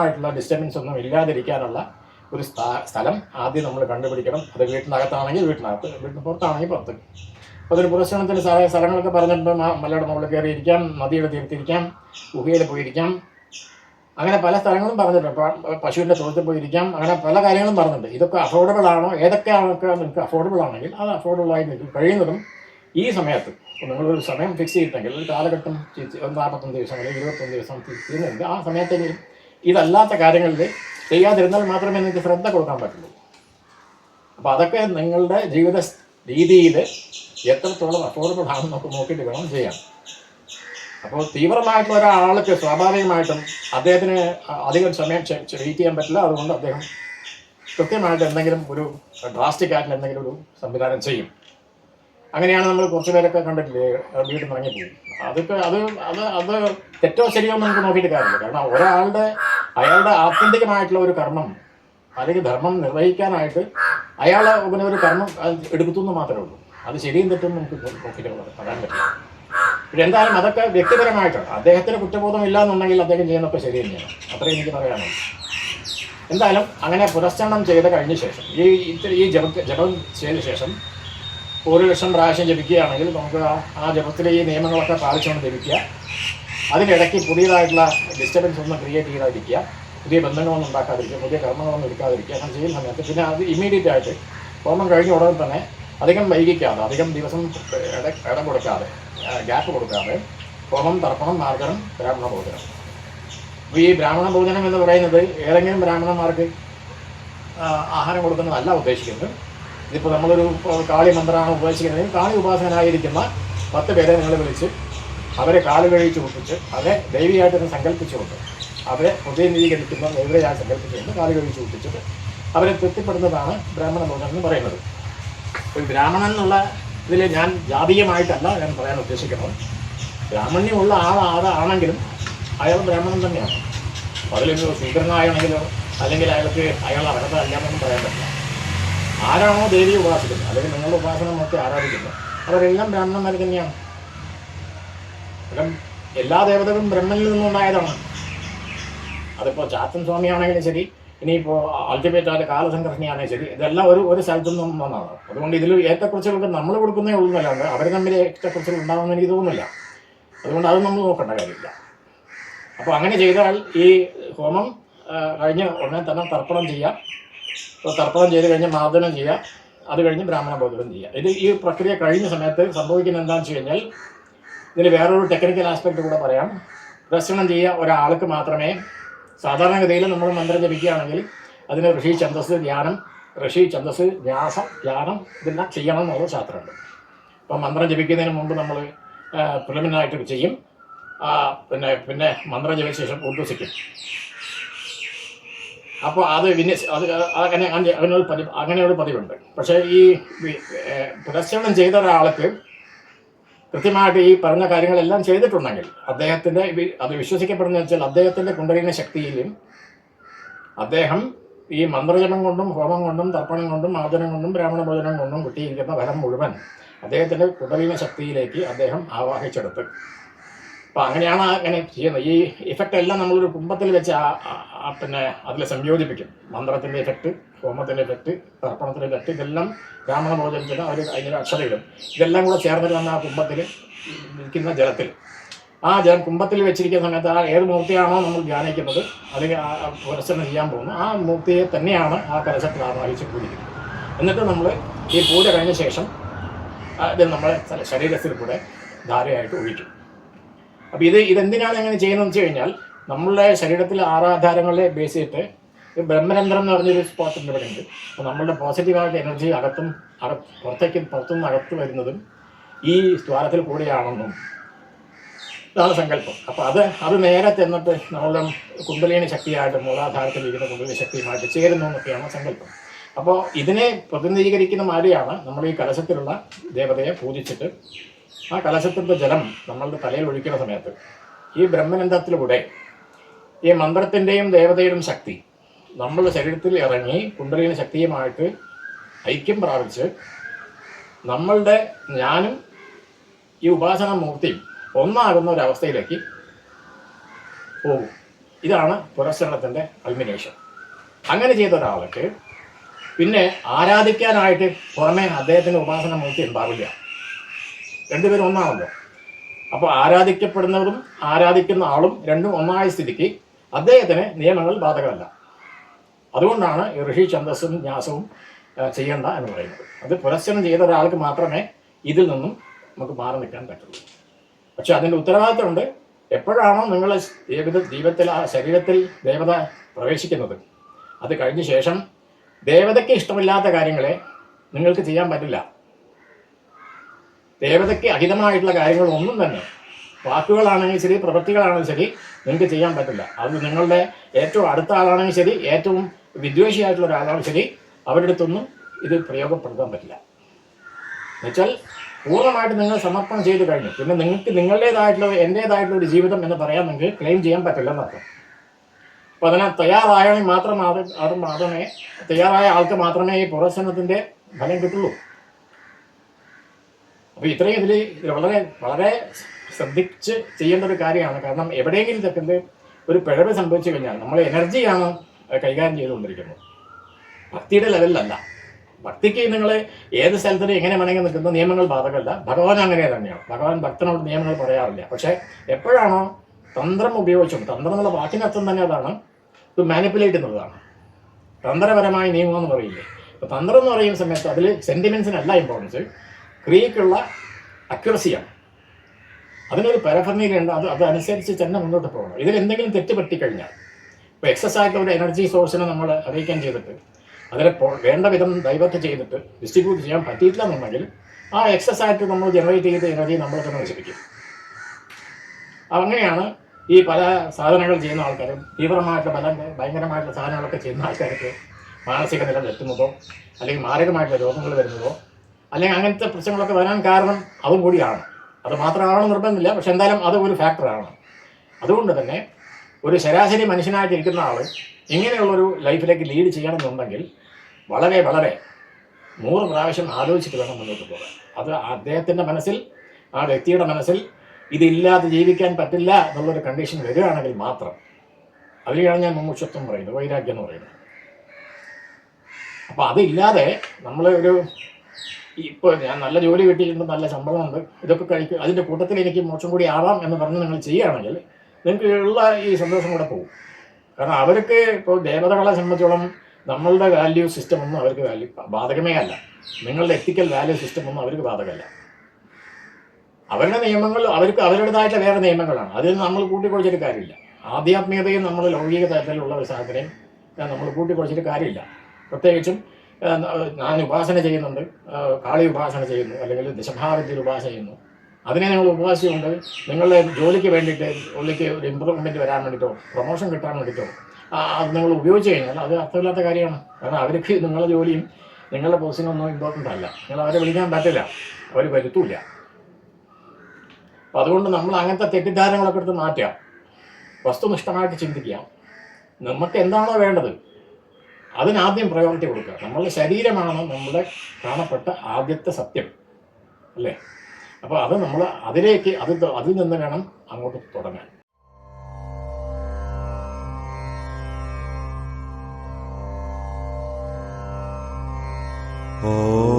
ആയിട്ടുള്ള ഡിസ്റ്റർബൻസ് ഒന്നും ഇല്ലാതിരിക്കാനുള്ള ഒരു സ്ഥലം ആദ്യം നമ്മൾ കണ്ടുപിടിക്കണം. അത് വീട്ടിനകത്താണെങ്കിൽ വീട്ടിനകത്ത് വീട്ടിന് പുറത്താണെങ്കിൽ പുറത്ത്. അപ്പോൾ അതൊരു പുരസ്കരണത്തിന്റെ സ്ഥല സ്ഥലങ്ങളൊക്കെ പറഞ്ഞിട്ടുണ്ട്. മലയുടെ മുകളിൽ കയറിയിരിക്കാം നദിയുടെ തീർത്തിരിക്കാം ഗുഹയിൽ പോയിരിക്കാം. അങ്ങനെ പല സ്ഥലങ്ങളും പറഞ്ഞിട്ടുണ്ട്. പശുവിന്റെ തൊഴുത്തിൽ പോയിരിക്കാം. അങ്ങനെ പല കാര്യങ്ങളും പറഞ്ഞിട്ടുണ്ട്. ഇതൊക്കെ അഫോർഡബിൾ ആണോ? ഏതൊക്കെയാണൊക്കെ നിങ്ങൾക്ക് അഫോർഡബിൾ ആണെങ്കിൽ അത് അഫോർഡബിൾ ആയി നിൽക്കും കഴിയുന്നതും ഈ സമയത്ത് നിങ്ങളൊരു സമയം ഫിക്സ് ചെയ്തിട്ടെങ്കിൽ ഒരു കാലഘട്ടം ഒരു നാൽപ്പത്തൊന്ന് ദിവസം അല്ലെങ്കിൽ ഇരുപത്തൊന്ന് ദിവസം ചെയ്യുന്നുണ്ട്. ആ സമയത്തെങ്കിലും ഇതല്ലാത്ത കാര്യങ്ങളിൽ ചെയ്യാതിരുന്നാൽ മാത്രമേ നിങ്ങൾക്ക് ശ്രദ്ധ കൊടുക്കാൻ പറ്റുള്ളൂ. അപ്പോൾ അതൊക്കെ നിങ്ങളുടെ ജീവിത രീതിയിൽ എത്രത്തോളം അഫോർഡബിൾ ആണെന്നൊക്കെ നോക്കിയിട്ട് വേണം ചെയ്യാൻ. അപ്പോൾ തീവ്രമായിട്ടുള്ള ഒരാൾക്ക് സ്വാഭാവികമായിട്ടും അദ്ദേഹത്തിന് അധികം സമയം വെയിറ്റ് ചെയ്യാൻ പറ്റില്ല. അതുകൊണ്ട് അദ്ദേഹം കൃത്യമായിട്ട് എന്തെങ്കിലും ഒരു ഡ്രാസ്റ്റിക് ആയിട്ടുള്ള എന്തെങ്കിലും ഒരു സംവിധാനം ചെയ്യും. അങ്ങനെയാണ് നമ്മൾ കുറച്ച് പേരൊക്കെ കണ്ടിട്ടില്ലേ? വീട്ടിൽ നിന്ന് ഇറങ്ങിപ്പോയി അതൊക്കെ അത് അത് അത് തെറ്റോ ശരിയോ നമുക്ക് നോക്കിയിട്ട് കാര്യമില്ല. കാരണം ഒരാളുടെ അയാളുടെ ആത്യന്തികമായിട്ടുള്ള ഒരു കർമ്മം അല്ലെങ്കിൽ ധർമ്മം നിർവഹിക്കാനായിട്ട് അയാൾ പിന്നെ ഒരു കർമ്മം എടുക്കുന്നു മാത്രമേ ഉള്ളൂ. അത് ശരിയും തെറ്റും നമുക്ക് നോക്കിയിട്ട് പറയാൻ പറ്റില്ല. പിന്നെ എന്തായാലും അതൊക്കെ വ്യക്തിപരമായിട്ടാണ്. അദ്ദേഹത്തിന് കുറ്റബോധം ഇല്ല എന്നുണ്ടെങ്കിൽ അദ്ദേഹം ചെയ്യുന്നതൊക്കെ ശരി തന്നെയാണ്. അത്രയും എനിക്ക് പറയാനുള്ളൂ. എന്തായാലും അങ്ങനെ പുരസ്കരണം ചെയ്ത് കഴിഞ്ഞ ശേഷം ഈ ഇത്തിരി ഈ ജപ ജപം ചെയ്ത ശേഷം ഒരു ലക്ഷം പ്രാവശ്യം ജപിക്കുകയാണെങ്കിൽ നമുക്ക് ആ ജപത്തിലെ ഈ നിയമങ്ങളൊക്കെ പാലിച്ചുകൊണ്ട് ജപിക്കുക. അതിനിടയ്ക്ക് പുതിയതായിട്ടുള്ള ഡിസ്റ്റർബൻസ് ഒന്നും ക്രിയേറ്റ് ചെയ്താതിരിക്കുക. പുതിയ ബന്ധങ്ങളൊന്നും ഉണ്ടാക്കാതിരിക്കുക. പുതിയ കർമ്മങ്ങളൊന്നും എടുക്കാതിരിക്കുക. അങ്ങനെ ചെയ്യുന്ന സമയത്ത് പിന്നെ അത് ഇമ്മീഡിയറ്റ് ആയിട്ട് ഹോമം കഴിഞ്ഞ ഉടനെ തന്നെ അധികം വൈകിക്കാതെ അധികം ദിവസം ഇടം കൊടുക്കാതെ ഗ്യാപ്പ് കൊടുക്കാതെ ഹോമം തർപ്പണം മാർഗം ബ്രാഹ്മണ ഭോജനം. അപ്പോൾ ഈ ബ്രാഹ്മണ ഭോജനം എന്ന് പറയുന്നത് ഏതെങ്കിലും ബ്രാഹ്മണന്മാർക്ക് ആഹാരം കൊടുക്കുന്നതല്ല ഉദ്ദേശിക്കുന്നത്. ഇതിപ്പോൾ നമ്മളൊരു കാളി മന്ത്രമാണ് ഉദ്ദേശിക്കുന്നത് കാളി ഉപാസകനായിരിക്കുന്ന പത്ത് പേരെ നിങ്ങൾ വിളിച്ച് അവരെ കാൽ കഴിച്ച് ഒപ്പിച്ച് അവരെ ദൈവികമായിട്ട് തന്നെ സങ്കല്പിച്ചുകൊണ്ട് അവരെ പ്രതിനിധീകരിക്കുന്ന ദൈവയായി സങ്കല്പിച്ചുകൊണ്ട് കാൽ കഴിച്ച് ഒപ്പിച്ചിട്ട് അവരെ തൃപ്തിപ്പെടുന്നതാണ് ബ്രാഹ്മണ ഭോജനം എന്ന് പറയുന്നത്. ഒരു ബ്രാഹ്മണൻ എന്നുള്ള ഇതിൽ ഞാൻ ജാതീയമായിട്ടല്ല ഞാൻ പറയാൻ ഉദ്ദേശിക്കുന്നത്. ബ്രാഹ്മണ്യമുള്ള ആൾ ആളാണെങ്കിലും അയാൾ ബ്രാഹ്മണൻ തന്നെയാണ്. അതിലൊരു ശൂദ്രനായാണെങ്കിലോ അല്ലെങ്കിൽ അയാൾക്ക് അയാൾ അർഹതല്ലാന്നൊന്നും പറയാൻ പറ്റില്ല. ആരാണോ ദേവിയെ ഉപാസിക്കുന്നത്. അല്ലെങ്കിൽ നിങ്ങളുടെ ഉപാസന നോക്കി ആരാധിക്കുന്നത് അവരെല്ലാം ബ്രാഹ്മണന്മാർ തന്നെയാണ്. എല്ലാ ദേവതകളും ബ്രഹ്മനിൽ നിന്നുണ്ടായതാണ്. അതിപ്പോൾ ചാത്തൻ സ്വാമിയാണെങ്കിലും ശരി ഇനിയിപ്പോൾ അൾട്ടിമേറ്റ് ആയ കാലസംഘർഷണിയാണെങ്കിൽ ശരി ഇതെല്ലാം ഒരു ഒരു സ്ഥലത്തു നിന്നും വന്നതാണ്. അതുകൊണ്ട് ഇതിൽ ഏറ്റക്കുറിച്ചുകൾക്ക് നമ്മൾ കൊടുക്കുന്നേ ഉള്ളൂ എന്നല്ലാണ്ട് അവർ തമ്മിൽ ഏറ്റക്കുറിച്ചുകൾ ഉണ്ടാകുമെന്ന് എനിക്ക് തോന്നുന്നില്ല. അതുകൊണ്ട് അത് നമ്മൾ നോക്കേണ്ട കാര്യമില്ല. അപ്പോൾ അങ്ങനെ ചെയ്താൽ ഈ ഹോമം കഴിഞ്ഞ ഉടനെ തന്നെ തർപ്പണം ചെയ്യാം. തർപ്പണം ചെയ്ത് കഴിഞ്ഞ് മാർദ്ദനം ചെയ്യുക. അത് കഴിഞ്ഞ് ബ്രാഹ്മണ ബോധനം ചെയ്യുക. ഇത് ഈ പ്രക്രിയ കഴിഞ്ഞ സമയത്ത് സംഭവിക്കുന്ന എന്താണെന്ന് വെച്ച് കഴിഞ്ഞാൽ ഇതിൽ വേറൊരു ടെക്നിക്കൽ ആസ്പെക്ട് കൂടെ പറയാം. ദർശനം ചെയ്യുക ഒരാൾക്ക് മാത്രമേ സാധാരണഗതിയിൽ നമ്മൾ മന്ത്രം ജപിക്കുകയാണെങ്കിൽ അതിന് ഋഷി ഛന്ദസ് ധ്യാനം ഋഷി ഛന്ദസ് വ്യാസം ധ്യാനം ഇതെല്ലാം ചെയ്യണം എന്നുള്ള ശാസ്ത്രമുണ്ട്. അപ്പം മന്ത്രം ജപിക്കുന്നതിന് മുമ്പ് നമ്മൾ പ്രിലിമിനായിട്ട് ചെയ്യും. പിന്നെ പിന്നെ മന്ത്രം ജപിച്ച ശേഷം ഉദ്വസിക്കും അപ്പോൾ അത് വിന്യസ് അത് അതങ്ങനെ അങ്ങനെ അങ്ങനെ ഒരു പതിവ് അങ്ങനെ ഒരു പതിവുണ്ട്. പക്ഷേ ഈ പ്രദർശനം ചെയ്ത ഒരാൾക്ക് കൃത്യമായിട്ട് ഈ പറഞ്ഞ കാര്യങ്ങളെല്ലാം ചെയ്തിട്ടുണ്ടെങ്കിൽ അദ്ദേഹത്തിന്റെ അത് വിശ്വസിക്കപ്പെടുന്ന വെച്ചാൽ അദ്ദേഹത്തിന്റെ കുണ്ടലിന ശക്തിയിലും അദ്ദേഹം ഈ മന്ത്രജപം കൊണ്ടും ഹോമം കൊണ്ടും തർപ്പണം കൊണ്ടും ആദരം കൊണ്ടും ബ്രാഹ്മണ ഭോജനം കൊണ്ടും കിട്ടിയിരിക്കുന്ന ഫലം മുഴുവൻ അദ്ദേഹത്തിന്റെ കുണ്ടലിന ശക്തിയിലേക്ക് അദ്ദേഹം ആവാഹിച്ചെടുത്ത്. അപ്പം അങ്ങനെയാണ് അങ്ങനെ ചെയ്യുന്നത്. ഈ ഇഫക്റ്റ് എല്ലാം നമ്മളൊരു കുംഭത്തിൽ വെച്ച് പിന്നെ അതിൽ സംയോജിപ്പിക്കും. മന്ത്രത്തിന്റെ ഇഫക്റ്റ് ഹോമത്തിന്റെ ഇഫക്റ്റ് തർപ്പണത്തിന്റെ ഇഫക്റ്റ് ഇതെല്ലാം ബ്രാഹ്മണ ഭോജനത്തിന് അവർ അതിനൊരു അക്ഷരയിടും ഇതെല്ലാം കൂടെ ചേർന്നിട്ട് വന്ന ആ കുംഭത്തിൽ ഇരിക്കുന്ന ജലത്തിൽ. ആ ജലം കുംഭത്തിൽ വെച്ചിരിക്കുന്ന സമയത്ത് ആ ഏത് മൂർത്തിയാണോ നമ്മൾ ധ്യാനിക്കുന്നത് അല്ലെങ്കിൽ ആ പുരസ്സരം ചെയ്യാൻ പോകുന്നു. ആ മൂർത്തിയെ തന്നെയാണ് ആ കലശത്തിൽ ആവാഹിച്ച് പൂജിക്കുന്നത്. എന്നിട്ട് നമ്മൾ ഈ പൂജ കഴിഞ്ഞ ശേഷം ഇത് നമ്മളെ ശരീരത്തിൽ കൂടെ ധാരയായിട്ട് ഒഴിക്കും. അപ്പോൾ ഇത് ഇതെന്തിനാണ് അങ്ങനെ ചെയ്യുന്നതെന്ന് വെച്ച് കഴിഞ്ഞാൽ നമ്മളുടെ ശരീരത്തിലെ ആറാധാരങ്ങളെ ബേസ് ചെയ്തിട്ട് ബ്രഹ്മരന്ധ്രം എന്ന് പറഞ്ഞൊരു സ്പോട്ട് ഉണ്ട് ഇവിടെ ഉണ്ട് അപ്പോൾ നമ്മളുടെ പോസിറ്റീവായിട്ട് എനർജി അകത്തും അക പുറത്തേക്ക് പുറത്തുനിന്ന് അകത്ത് വരുന്നതും ഈ ദ്വാരത്തിൽ കൂടിയാണെന്നും ഇതാണ് സങ്കല്പം. അപ്പോൾ അത് അത് നേരെ ചെന്നിട്ട് നമ്മളുടെ കുണ്ടലിനി ശക്തിയായിട്ട് മൂലാധാരത്തിലിരിക്കുന്ന കുണ്ടലിനി ശക്തിയുമായിട്ട് ചേരുന്നു എന്നൊക്കെയാണ് സങ്കല്പം. അപ്പോൾ ഇതിനെ പ്രതിനിധീകരിക്കുന്ന മാതിരിയാണ് നമ്മൾ ഈ കലശത്തിലുള്ള ദേവതയെ പൂജിച്ചിട്ട് ആ കലശത്തിന്റെ ജലം നമ്മളുടെ തലയിൽ ഒഴിക്കുന്ന സമയത്ത് ഈ ബ്രഹ്മനന്ദത്തിലൂടെ ഈ മന്ത്രത്തിന്റെയും ദേവതയുടെയും ശക്തി നമ്മളുടെ ശരീരത്തിൽ ഇറങ്ങി കുണ്ടലിന് ശക്തിയുമായിട്ട് ഐക്യം പ്രാപിച്ച് നമ്മളുടെ ഞാനും ഈ ഉപാസന മൂർത്തിയും ഒന്നാകുന്ന ഒരവസ്ഥയിലേക്ക് പോകും. ഇതാണ് പുരസ്കരണത്തിന്റെ അൽമിനേഷൻ അങ്ങനെ ചെയ്ത ഒരാൾക്ക് പിന്നെ ആരാധിക്കാനായിട്ട് പുറമെ അദ്ദേഹത്തിന്റെ ഉപാസന മൂർത്തി ഉണ്ടാവില്ല. രണ്ടുപേരും ഒന്നാണല്ലോ. അപ്പോൾ ആരാധിക്കപ്പെടുന്നവരും ആരാധിക്കുന്ന ആളും രണ്ടും ഒന്നായ സ്ഥിതിക്ക് അദ്ദേഹത്തിന് നിയമങ്ങൾ ബാധകമല്ല. അതുകൊണ്ടാണ് ഋഷി ഛന്ദസ്സും ന്യാസവും ചെയ്യേണ്ട എന്ന് പറയുന്നത്. അത് പുരസ്കരണം ചെയ്ത ഒരാൾക്ക് മാത്രമേ ഇതിൽ നിന്നും നമുക്ക് മാറി നിൽക്കാൻ പറ്റുള്ളൂ. പക്ഷെ അതിന്റെ ഉത്തരവാദിത്തമുണ്ട്. എപ്പോഴാണോ നിങ്ങൾ ജീവിത ജീവിതത്തിൽ ആ ശരീരത്തിൽ ദേവത പ്രവേശിക്കുന്നത് അത് കഴിഞ്ഞ ശേഷം ദേവതയ്ക്ക് ഇഷ്ടമില്ലാത്ത കാര്യങ്ങളെ നിങ്ങൾക്ക് ചെയ്യാൻ പറ്റില്ല. ദേവതയ്ക്ക് അഹിതമായിട്ടുള്ള കാര്യങ്ങളൊന്നും തന്നെ. വാക്കുകളാണെങ്കിൽ ശരി പ്രവൃത്തികളാണെങ്കിൽ ശരി നിങ്ങൾക്ക് ചെയ്യാൻ പറ്റില്ല. അത് നിങ്ങളുടെ ഏറ്റവും അടുത്ത ആളാണെങ്കിൽ ശരി ഏറ്റവും വിദ്വേഷിയായിട്ടുള്ള ഒരാളാണെങ്കിൽ ശരി അവരുടെ അടുത്തൊന്നും ഇത് പ്രയോഗപ്പെടുത്താൻ പറ്റില്ല. എന്നുവെച്ചാൽ പൂർണമായിട്ട് നിങ്ങൾ സമർപ്പണം ചെയ്ത് കഴിഞ്ഞു. പിന്നെ നിങ്ങൾക്ക് നിങ്ങളുടേതായിട്ടുള്ള എന്റേതായിട്ടുള്ള ഒരു ജീവിതം എന്ന് പറയാൻ നിങ്ങൾക്ക് ക്ലെയിം ചെയ്യാൻ പറ്റില്ല എന്നർത്ഥം അപ്പോൾ അതിനെ തയ്യാറായാണെങ്കിൽ മാത്രം അത് മാത്രമേ തയ്യാറായ ആൾക്ക് മാത്രമേ ഈ പുറസനത്തിന്റെ ഫലം കിട്ടുള്ളൂ. അപ്പോൾ ഇത്രയും ഇതിൽ വളരെ വളരെ ശ്രദ്ധിച്ച് ചെയ്യേണ്ട ഒരു കാര്യമാണ്. കാരണം എവിടെയെങ്കിലും തെറ്റിൽ ഒരു പിഴവ് സംഭവിച്ചു കഴിഞ്ഞാൽ നമ്മൾ എനർജിയാണ് കൈകാര്യം ചെയ്തുകൊണ്ടിരിക്കുന്നത്. ഭക്തിയുടെ ലെവലിലല്ല ഭക്തിക്ക് നിങ്ങൾ ഏത് സ്ഥലത്തിന് എങ്ങനെ വേണമെങ്കിൽ നിൽക്കുന്ന നിയമങ്ങൾ ബാധകമല്ല. ഭഗവാൻ അങ്ങനെ തന്നെയാണ്. ഭഗവാൻ ഭക്തനോട് നിയമങ്ങൾ പറയാറില്ല. പക്ഷേ എപ്പോഴാണോ തന്ത്രം ഉപയോഗിച്ചും തന്ത്രം എന്നുള്ള വാക്കിനർത്ഥം തന്നെ അതാണ്. ഇത് മാനിപ്പുലേറ്റ് എന്നുള്ളതാണ് തന്ത്രപരമായ നിയമം എന്ന് പറയില്ലേ? അപ്പോൾ തന്ത്രം എന്ന് പറയുന്ന സമയത്ത് അതിൽ സെന്റിമെൻസിനല്ല ഇമ്പോർട്ടൻസ് ക്രിയക്കുള്ള അക്യുറസിയാണ് അതിനൊരു പരഫർണിയിലുണ്ട് അത് അതനുസരിച്ച് തന്നെ മുന്നോട്ട് പോകണം. ഇതിൽ എന്തെങ്കിലും തെറ്റ് പറ്റിക്കഴിഞ്ഞാൽ ഇപ്പോൾ എക്സസ് ആയിട്ടുള്ള എനർജി സോഴ്സിനെ നമ്മൾ അറിയിക്കാൻ ചെയ്തിട്ട് അതിനെ വേണ്ട വിധം ഡൈവേർട്ട് ചെയ്തിട്ട് ഡിസ്ട്രിബ്യൂട്ട് ചെയ്യാൻ പറ്റിയിട്ടില്ല എന്നുണ്ടെങ്കിൽ ആ എക്സസ് ആയിട്ട് നമ്മൾ ജനറേറ്റ് ചെയ്ത എനർജി നമ്മൾ തന്നെ നശിപ്പിക്കും. അങ്ങനെയാണ് ഈ പല സാധനങ്ങൾ ചെയ്യുന്ന ആൾക്കാരും തീവ്രമായിട്ടുള്ള പല ഭയങ്കരമായിട്ടുള്ള സാധനങ്ങളൊക്കെ ചെയ്യുന്ന ആൾക്കാർക്ക് മാനസിക നില തെറ്റുന്നതോ അല്ലെങ്കിൽ മാരകമായിട്ടുള്ള രോഗങ്ങൾ വരുന്നതോ അല്ലെങ്കിൽ അങ്ങനത്തെ പ്രശ്നങ്ങളൊക്കെ വരാൻ കാരണം അതും കൂടിയാണ്. അത് മാത്രമാണെന്ന് നിർബന്ധമില്ല. പക്ഷെ എന്തായാലും അത് ഒരു ഫാക്ടറാണ്. അതുകൊണ്ട് തന്നെ ഒരു ശരാശരി മനുഷ്യനായിട്ട് ഇരിക്കുന്ന ആൾ ഇങ്ങനെയുള്ളൊരു ലൈഫിലേക്ക് ലീഡ് ചെയ്യണമെന്നുണ്ടെങ്കിൽ വളരെ വളരെ നൂറ് പ്രാവശ്യം ആലോചിച്ചിട്ട് വേണം മുന്നോട്ട് പോകാൻ. അത് അദ്ദേഹത്തിന്റെ മനസ്സിൽ ആ വ്യക്തിയുടെ മനസ്സിൽ ഇതില്ലാതെ ജീവിക്കാൻ പറ്റില്ല എന്നുള്ളൊരു കണ്ടീഷൻ വരികയാണെങ്കിൽ മാത്രം അതിലാണ് ഞാൻ മുമുക്ഷത്വം പറയുന്നത് വൈരാഗ്യം എന്ന് പറയുന്നത്. അപ്പോൾ അതില്ലാതെ നമ്മൾ ഒരു ഇപ്പോൾ ഞാൻ നല്ല ജോലി കിട്ടിയിട്ടുണ്ട് നല്ല ശമ്പളമുണ്ട് ഇതൊക്കെ കഴിക്കും. അതിന്റെ കൂട്ടത്തിൽ എനിക്ക് മോശം കൂടി ആവാം എന്ന് പറഞ്ഞ് നിങ്ങൾ ചെയ്യുകയാണെങ്കിൽ നിങ്ങൾക്ക് ഉള്ള ഈ സന്തോഷം കൂടെ പോകും. കാരണം അവർക്ക് ഇപ്പോൾ ദേവതകളെ സംബന്ധിച്ചോളം നമ്മളുടെ വാല്യൂ സിസ്റ്റം ഒന്നും അവർക്ക് വാല്യൂ ബാധകമേ അല്ല. നിങ്ങളുടെ എത്തിക്കൽ വാല്യൂ സിസ്റ്റം ഒന്നും അവർക്ക് ബാധകമല്ല. അവരുടെ നിയമങ്ങൾ അവർക്ക് അവരുടേതായിട്ട് വേറെ നിയമങ്ങളാണ്. അതിൽ നമ്മൾ കൂട്ടിക്കുഴച്ചിട്ട് കാര്യമില്ല. ആധ്യാത്മികതയും നമ്മൾ ലൗകിക തരത്തിലുള്ള ഒരു സാധനയും നമ്മൾ കൂട്ടിക്കുഴച്ചിട്ട് കാര്യമില്ല. പ്രത്യേകിച്ചും ഞാൻ ഉപാസന ചെയ്യുന്നുണ്ട്. കാളി ഉപാസന ചെയ്യുന്നു അല്ലെങ്കിൽ ദശഭാരത്തിൽ ഉപാസന ചെയ്യുന്നു. അതിനെ നിങ്ങൾ ഉപവാസിയുണ്ട് നിങ്ങളുടെ ജോലിക്ക് വേണ്ടിയിട്ട് ഉള്ളിക്ക് ഒരു ഇമ്പ്രൂവ്മെന്റ് വരാൻ വേണ്ടിയിട്ടോ പ്രൊമോഷൻ കിട്ടാൻ വേണ്ടിയിട്ടോ അത് നിങ്ങൾ ഉപയോഗിച്ച് കഴിഞ്ഞാൽ അത് അർത്ഥമില്ലാത്ത കാര്യമാണ്. കാരണം അവർക്ക് നിങ്ങളുടെ ജോലിയും നിങ്ങളുടെ പോസ്റ്റിനൊന്നും ഇമ്പോർട്ടന്റ് അല്ല. നിങ്ങൾ അവരെ വിളിക്കാൻ പറ്റില്ല. അവർ വരുത്തൂല അപ്പം അതുകൊണ്ട് നമ്മൾ അങ്ങനത്തെ തെറ്റിദ്ധാരണകളൊക്കെ എടുത്ത് മാറ്റുക. വസ്തുനിഷ്ഠമായിട്ട് ചിന്തിക്കുക. നമുക്ക് എന്താണോ വേണ്ടത്. അതിനാദ്യം പ്രയോറിറ്റി കൊടുക്കുക. നമ്മളുടെ ശരീരമാണ് നമ്മുടെ കാണപ്പെട്ട ആദ്യത്തെ സത്യം. അല്ലേ? അപ്പോൾ അത് നമ്മൾ അതിലേക്ക് അത് അതിൽ നിന്ന് വേണം അങ്ങോട്ട് തുടങ്ങാൻ. ഓ